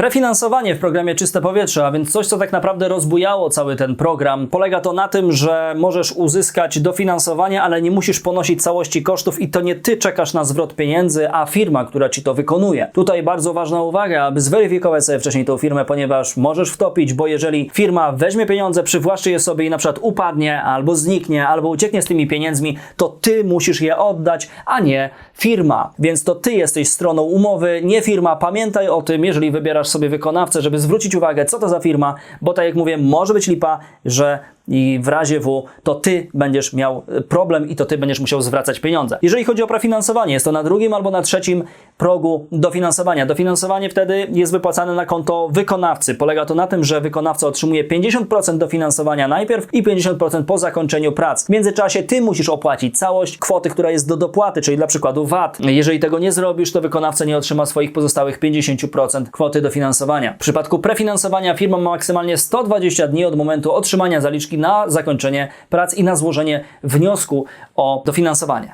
Prefinansowanie w programie Czyste Powietrze, a więc coś, co tak naprawdę rozbujało cały ten program. Polega to na tym, że możesz uzyskać dofinansowanie, ale nie musisz ponosić całości kosztów i to nie ty czekasz na zwrot pieniędzy, a firma, która ci to wykonuje. Tutaj bardzo ważna uwaga, aby zweryfikować sobie wcześniej tą firmę, ponieważ możesz wtopić, bo jeżeli firma weźmie pieniądze, przywłaszczy je sobie i na przykład upadnie, albo zniknie, albo ucieknie z tymi pieniędzmi, to ty musisz je oddać, a nie firma. Więc to ty jesteś stroną umowy, nie firma. Pamiętaj o tym, jeżeli wybierasz sobie wykonawcę, żeby zwrócić uwagę, co to za firma, bo tak jak mówię, może być lipa, że i w razie W to ty będziesz miał e, problem i to ty będziesz musiał zwracać pieniądze. Jeżeli chodzi o prefinansowanie, jest to na drugim albo na trzecim progu dofinansowania. Dofinansowanie wtedy jest wypłacane na konto wykonawcy. Polega to na tym, że wykonawca otrzymuje 50% dofinansowania najpierw i 50% po zakończeniu prac. W międzyczasie ty musisz opłacić całość kwoty, która jest do dopłaty, czyli dla przykładu VAT. Jeżeli tego nie zrobisz, to wykonawca nie otrzyma swoich pozostałych 50% kwoty dofinansowania. W przypadku prefinansowania firma ma maksymalnie 120 dni od momentu otrzymania zaliczki na zakończenie prac i na złożenie wniosku o dofinansowanie.